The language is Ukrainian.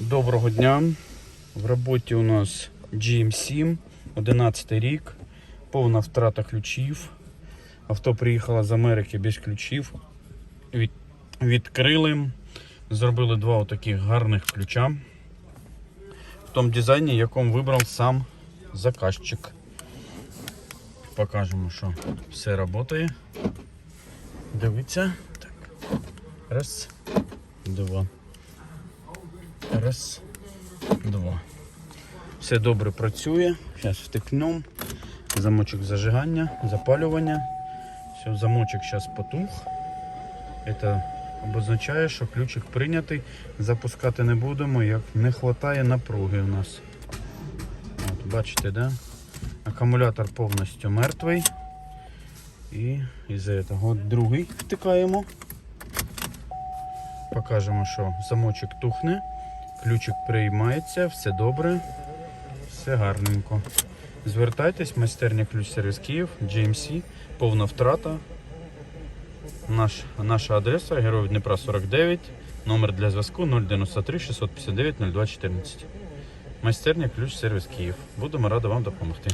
Доброго дня. В роботі у нас GM7, 11 рік, повна втрата ключів. Авто приїхало з Америки без ключів. Від... Відкрили, зробили два отаких гарних ключа. В тому дизайні, якому вибрав сам заказчик. Покажемо, що все працює. Дивіться. Так. Раз, два. Раз, два. Все добре працює. Зараз втикнемо. Замочок зажигання, запалювання. Все, замочок зараз потух. Це обозначає, що ключик прийнятий. Запускати не будемо, як не вистачає напруги у нас. От, бачите, да? Акумулятор повністю мертвий. І із-за цього другий втикаємо. Покажемо, що замочок тухне, ключик приймається, все добре, все гарненько. Звертайтесь, майстерня ключ сервіс Київ, GMC, повна втрата. Наш, наша адреса Герой Дніпра 49, номер для зв'язку 093 659 0214. Майстерня ключ сервіс Київ. Будемо раді вам допомогти.